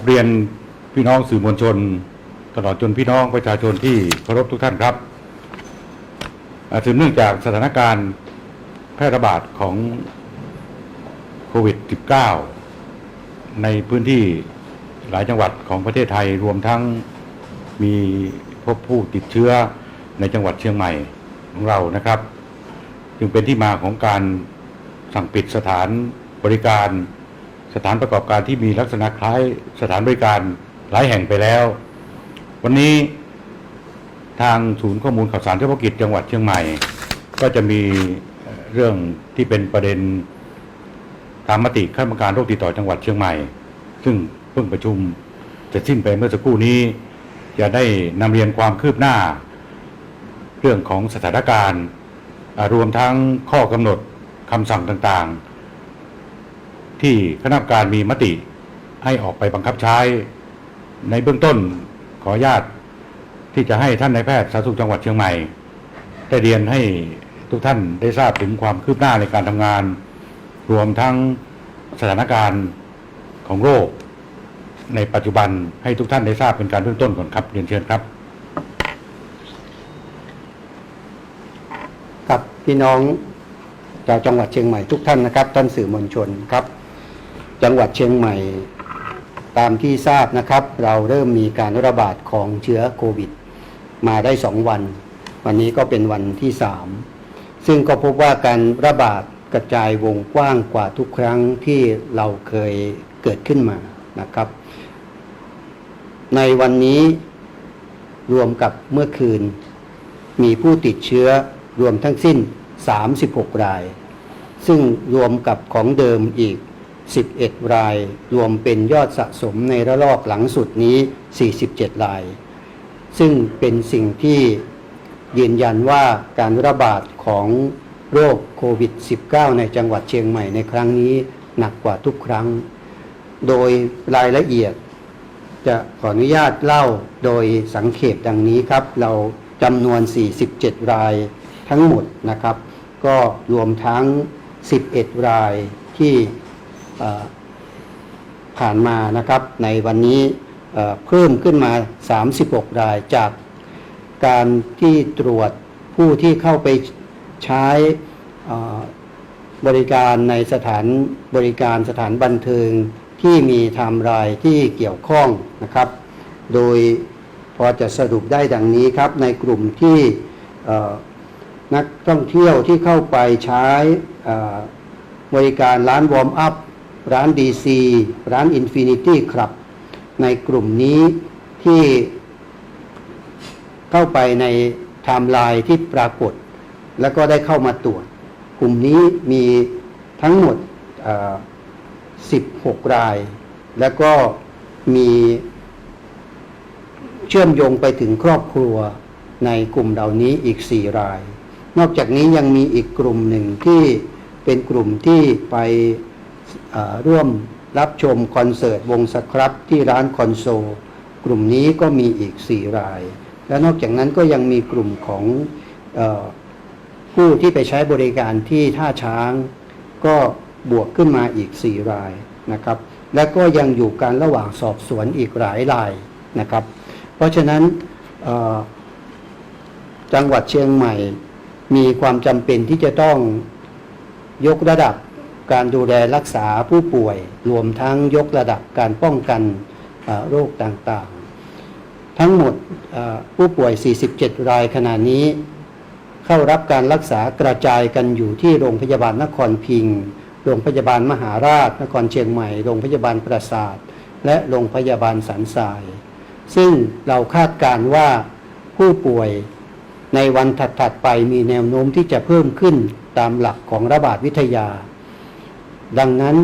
ับเรียนพี่น้องสื่อมวลชน ตลอดจนพี่น้องประชาชนที่เคารพทุกท่านครับอ่าสืบเนื่องจากสถานการณ์แพร่ระบาดของโควิด -19 ในพื้นที่หลายจังหวัดของประเทศไทยรวมทั้งมีพบผู้ติดเชื้อในจังหวัดเชียงใหม่ของเรานะครับ จึงเป็นที่มาของการสั่งปิดสถานบริการ สถานประกอบการที่มีลักษณะคล้ายสถานบริการหลายแห่งไปแล้ว วันนี้ทางศูนย์ข้อมูลข่าวสารเฉพาะกิจจังหวัดเชียงใหม่ ก็จะมีเรื่องที่เป็นประเด็นตามมติคณะกรรมการโรคติดต่อจังหวัดเชียงใหม่ ซึ่งเพิ่งประชุมเสร็จสิ้นไปเมื่อสักครู่นี้ จะได้นำเรียนความคืบหน้า เรื่องของสถานการณ์ รวมทั้งข้อกำหนดคำสั่งต่างๆ ที่คณะกรรมการมีมติให้ออกไปบังคับใช้ ในเบื้องต้นขออนุญาตที่จะให้ท่านนายแพทย์สาธารณสุขจังหวัดเชียงใหม่ได้เรียนให้ทุกท่านได้ทราบถึงความคืบหน้าในการทำงาน รวมทั้งสถานการณ์ของโรค ในปัจจุบันให้ทุกท่านได้ทราบเป็นการเบื้องต้นก่อนครับเรียนเชิญครับครับพี่น้องชาวจังหวัดเชียงใหม่ทุกท่านนะครับท่านสื่อมวลชนครับ จังหวัดเชียงใหม่ ตามที่ทราบนะครับ เราเริ่มมีการระบาดของเชื้อโควิด มาได้สองวัน วันนี้ก็เป็นวันที่สามซึ่งก็พบว่าการระบาดกระจายวงกว้างกว่าทุกครั้งที่เราเคยเกิดขึ้นมานะครับ ในวันนี้รวมกับเมื่อคืน มีผู้ติดเชื้อรวมทั้งสิ้น 36 ราย ซึ่งรวมกับของเดิมอีก 11 ราย รวมเป็นยอดสะสมในระลอกหลังสุดนี้ 47 ราย ซึ่งเป็นสิ่งที่ยืนยันว่าการระบาดของโรคโควิด -19 ในจังหวัดเชียงใหม่ในครั้งนี้หนักกว่าทุกครั้ง โดยรายละเอียด จะขออนุญาตเล่าโดยสังเขปดังนี้ครับ เราจำนวน 47 รายทั้งหมดนะครับ ก็รวมทั้ง 11 รายที่ ผ่านมานะครับในวันนี้เพิ่มขึ้นมา 36 รายจากการที่ตรวจผู้ที่เข้าไปใช้บริการในสถานบริการสถานบันเทิงที่มีไทม์ไลน์ที่เกี่ยวข้องนะครับ โดยพอจะสรุปได้ดังนี้ครับ ในกลุ่มที่นักท่องเที่ยวที่เข้าไปใช้บริการร้านวอร์มอัพ ร้านดีซีร้านอินฟินิตี้ครับในกลุ่มนี้ที่เข้าไปในไทม์ไลน์ที่ปรากฏ แล้วก็ได้เข้ามาตรวจ กลุ่มนี้มีทั้งหมด 16 ราย แล้วก็มีเชื่อมโยงไปถึงครอบครัวในกลุ่มเหล่านี้อีก 4 ราย นอกจากนี้ยังมีอีกกลุ่มหนึ่งที่เป็นกลุ่มที่ไป ร่วมรับชมคอนเสิร์ตวงสครับที่ร้านคอนโซลกลุ่มนี้ก็มีอีก 4 ราย และนอกจากนั้นก็ยังมีกลุ่มของออผู้ที่ไปใช้บริการที่ท่าช้าง ก็บวกขึ้นมาอีก 4 รายนะครับ และก็ยังอยู่การระหว่างสอบสวนอีกหลายรายนะครับ เพราะฉะนั้นจังหวัดเชียงใหม่มีความจำเป็นที่จะต้องยกระดับ การดูแลรักษาผู้ป่วย รวมทั้งยกระดับการป้องกันโรคต่างๆ ทั้งหมดผู้ป่วย 47 รายขณะนี้ เข้ารับการรักษากระจายกันอยู่ที่โรงพยาบาลนครพิงค์โรงพยาบาลมหาราช นครเชียงใหม่ โรงพยาบาลปราสาท และโรงพยาบาลสันทราย ซึ่งเราคาดการณ์ว่าผู้ป่วยในวันถัดๆไปมีแนวโน้มที่จะเพิ่มขึ้นตามหลักของระบาดวิทยา ดังนั้น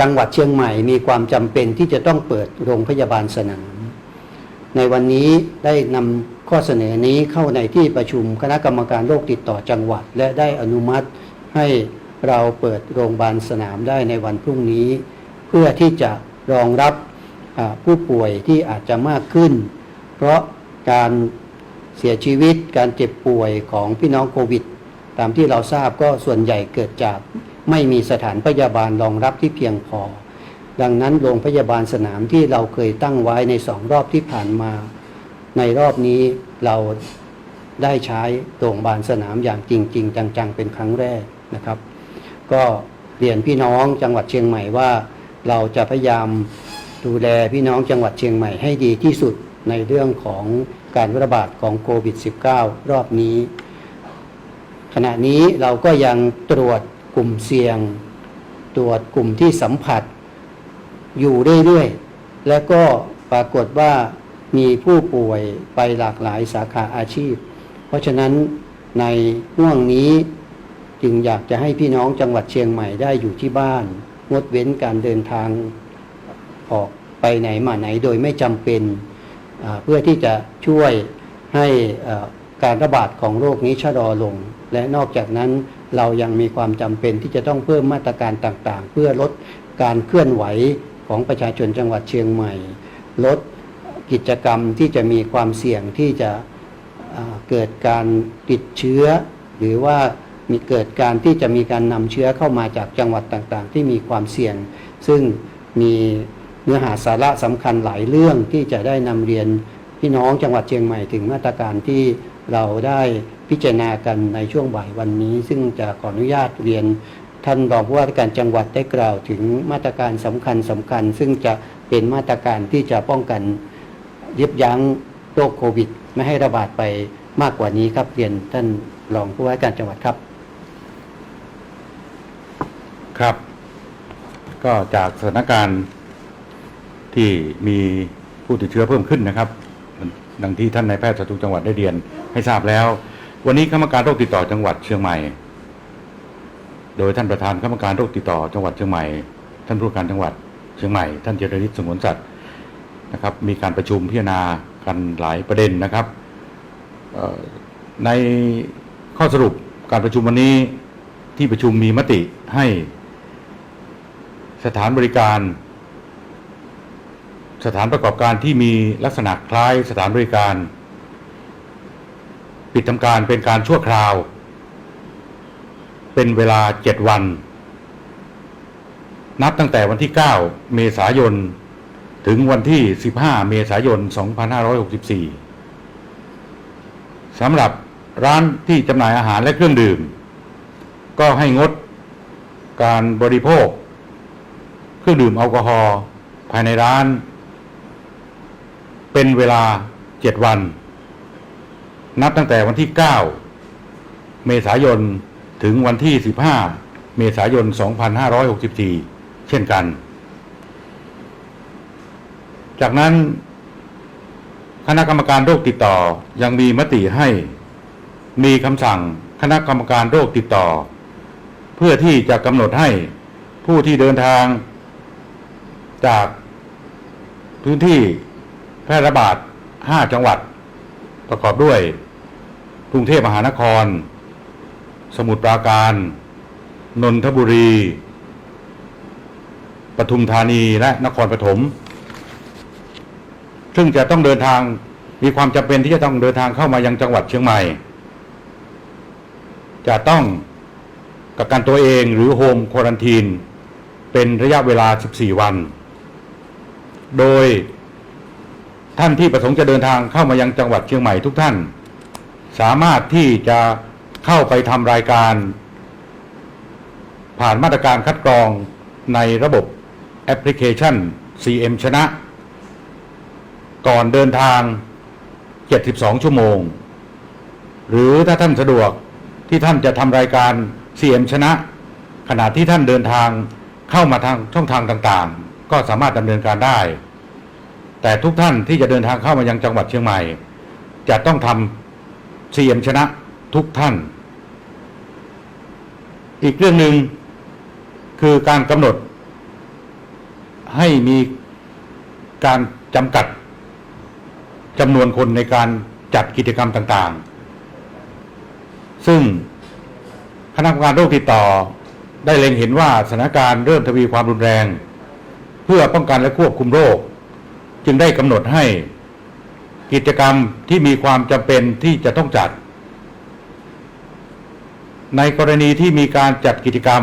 จังหวัดเชียงใหม่มีความจำเป็นที่จะต้องเปิดโรงพยาบาลสนาม ในวันนี้ได้นำข้อเสนอนี้เข้าในที่ประชุมคณะกรรมการโรคติดต่อจังหวัด และได้อนุมัติให้เราเปิดโรงพยาบาลสนามได้ในวันพรุ่งนี้ เพื่อที่จะรองรับผู้ป่วยที่อาจจะมากขึ้น เพราะการเสียชีวิตการเจ็บป่วยของพี่น้องโควิด ตามที่เราทราบก็ส่วนใหญ่เกิดจาก ไม่มีสถานพยาบาลรองรับที่เพียงพอ ดังนั้นโรงพยาบาลสนามที่เราเคยตั้งไว้ในสองรอบที่ผ่านมา ในรอบนี้เราได้ใช้โรงพยาบาลสนามอย่างจริง ๆ จังๆ เป็นครั้งแรกนะครับ ก็เรียนพี่น้องจังหวัดเชียงใหม่ว่า เราจะพยายามดูแลพี่น้องจังหวัดเชียงใหม่ให้ดีที่สุดในเรื่องของการระบาดของโควิด -19 รอบนี้ ขณะนี้เราก็ยังตรวจ กลุ่มเสี่ยง ตรวจกลุ่มที่สัมผัส อยู่เรื่อยๆ และก็ปรากฏว่ามีผู้ป่วยไปหลากหลายสาขาอาชีพ เพราะฉะนั้นในห่วงนี้จึงอยากจะให้พี่น้องจังหวัดเชียงใหม่ได้อยู่ที่บ้าน งดเว้นการเดินทางออกไปไหนมาไหนโดยไม่จำเป็น เพื่อที่จะช่วยให้การระบาดของโรคนี้ชะลอลง และนอกจากนั้น เรายังมีความจำเป็นที่จะต้องเพิ่มมาตรการต่างๆ เพื่อลดการเคลื่อนไหวของประชาชนจังหวัดเชียงใหม่ ลดกิจกรรมที่จะมีความเสี่ยงที่จะเกิดการติดเชื้อ หรือว่ามีเกิดการที่จะมีการนำเชื้อเข้ามาจากจังหวัดต่างๆ ที่มีความเสี่ยง ซึ่งมีเนื้อหาสาระสำคัญหลายเรื่องที่จะได้นำเรียนพี่น้องจังหวัดเชียงใหม่ถึงมาตรการที่เราได้ พิจารณากันในช่วงบ่ายวันนี้ ซึ่งจะขออนุญาตเรียนท่านรองผู้ว่าราชการจังหวัดได้กล่าวถึงมาตรการสำคัญสำคัญ ซึ่งจะเป็นมาตรการที่จะป้องกันยับยั้งโรคโควิด ไม่ให้ระบาดไปมากกว่านี้ครับเรียนท่านรองผู้ว่าการจังหวัดครับ ครับ ก็จากสถานการณ์ที่มีผู้ติดเชื้อเพิ่มขึ้นนะครับ ดังที่ท่านนายแพทย์สาธารณสุขจังหวัดได้เรียนให้ทราบแล้ว วันนี้คณะกรรมการโรคติดต่อจังหวัดเชียงใหม่ โดยท่านประธานคณะกรรมการโรคติดต่อจังหวัดเชียงใหม่ ท่านผู้การจังหวัดเชียงใหม่ ท่านเจริญฤทธิ์สงวนสัตว์นะครับ มีการประชุมพิจารณากันหลายประเด็นนะครับ ในข้อสรุปการประชุมวันนี้ที่ประชุมมีมติให้สถานบริการ สถานประกอบการที่มีลักษณะคล้ายสถานบริการ ปิดทำการเป็นการชั่วคราว เป็นเวลา7วัน นับตั้งแต่วันที่ 9 เมษายน ถึงวันที่ 15 เมษายน 2564สำหรับร้านที่จำหน่ายอาหารและเครื่องดื่ม ก็ให้งดการบริโภค เครื่องดื่มแอลกอฮอล์ภายในร้าน เป็นเวลา7วัน นับตั้งแต่วันที่ 9 เมษายนถึงวันที่ 15 เมษายน 2564 เช่นกัน จากนั้น คณะกรรมการโรคติดต่อยังมีมติให้ มีคำสั่งคณะกรรมการโรคติดต่อ เพื่อที่จะกำหนดให้ผู้ที่เดินทาง จากพื้นที่แพร่ระบาด 5 จังหวัด ประกอบด้วย กรุงเทพมหานคร สมุทรปราการ นนทบุรี ปทุมธานีและนครปฐม ซึ่งจะต้องเดินทางมีความจำเป็นที่จะต้องเดินทางเข้ามายังจังหวัดเชียงใหม่ จะต้องกักกันตัวเองหรือโฮมควอรันทีน เป็นระยะเวลา 14 วัน โดยท่านที่ประสงค์จะเดินทางเข้ามายังจังหวัดเชียงใหม่ทุกท่าน สามารถที่จะเข้าไปทำรายการ ผ่านมาตรการคัดกรองในระบบแอปพลิเคชัน CM ชนะ ก่อนเดินทาง 72 ชั่วโมง หรือถ้าท่านสะดวกที่ท่านจะทำรายการ CM ชนะ ขณะที่ท่านเดินทางเข้ามาทางช่องทางต่างๆ ก็สามารถดำเนินการได้ แต่ทุกท่านที่จะเดินทางเข้ามายังจังหวัดเชียงใหม่ จะต้องทำ CM ชนะทุกท่าน อีกเรื่องหนึ่งคือการกำหนด ให้มีการจำกัดจำนวนคนในการจัดกิจกรรมต่างๆ ซึ่งคณะกรรมการโรคติดต่อได้เล็งเห็นว่าสถานการณ์เริ่มทวีความรุนแรง เพื่อป้องกันและควบคุมโรค จึงได้กำหนดให้ กิจกรรมที่มีความจำเป็นที่จะต้องจัด ในกรณีที่มีการจัดกิจกรรม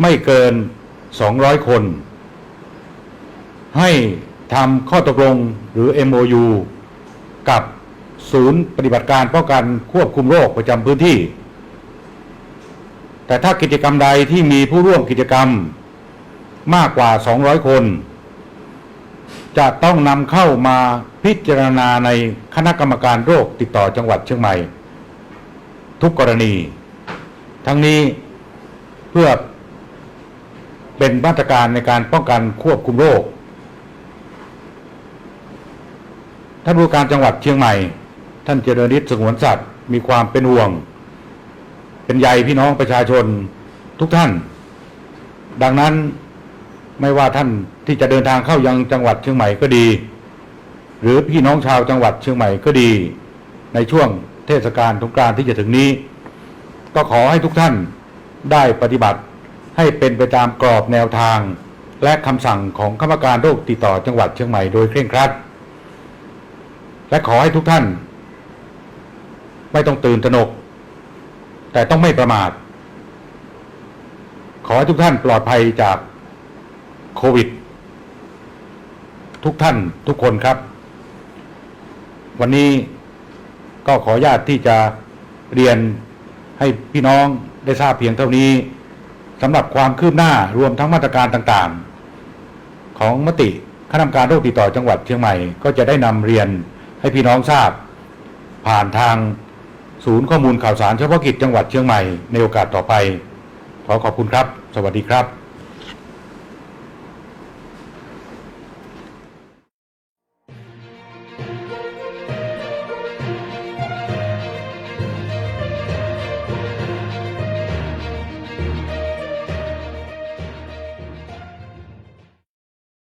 ไม่เกิน 200 คน ให้ทำข้อตกลงหรือ MOU กับศูนย์ปฏิบัติการป้องกันควบคุมโรคประจำพื้นที่ แต่ถ้ากิจกรรมใดที่มีผู้ร่วมกิจกรรมมากกว่า 200 คน จะต้องนำเข้ามาพิจารณาในคณะกรรมการโรคติดต่อจังหวัดเชียงใหม่ ทุกกรณี ทั้งนี้เพื่อเป็นมาตรการในการป้องกันควบคุมโรคท่านผู้การจังหวัดเชียงใหม่ ท่านเจริญฤทธิ์สงวนสัตว์มีความเป็นห่วง เป็นใยพี่น้องประชาชนทุกท่าน ดังนั้นไม่ว่าท่าน ที่จะเดินทางเข้ายังจังหวัดเชียงใหม่ก็ดี หรือพี่น้องชาวจังหวัดเชียงใหม่ก็ดี ในช่วงเทศกาลสงกรานต์ที่จะถึงนี้ ก็ขอให้ทุกท่านได้ปฏิบัติให้เป็นไปตามกรอบแนวทาง และคำสั่งของคณะกรรมการโรคติดต่อจังหวัดเชียงใหม่โดยเคร่งครัด และขอให้ทุกท่าน ไม่ต้องตื่นตระหนก แต่ต้องไม่ประมาท ขอให้ทุกท่านปลอดภัยจากโควิด ทุกท่านทุกคนครับ วันนี้ก็ขออนุญาตที่จะเรียนให้พี่น้องได้ทราบเพียงเท่านี้สำหรับความคืบหน้ารวมทั้งมาตรการต่างๆ ของมติคณะกรรมการโรคติดต่อจังหวัดเชียงใหม่ก็จะได้นำเรียนให้พี่น้องทราบ ผ่านทางศูนย์ข้อมูลข่าวสารเฉพาะกิจจังหวัดเชียงใหม่ในโอกาสต่อไป ขอขอบคุณครับ สวัสดีครับ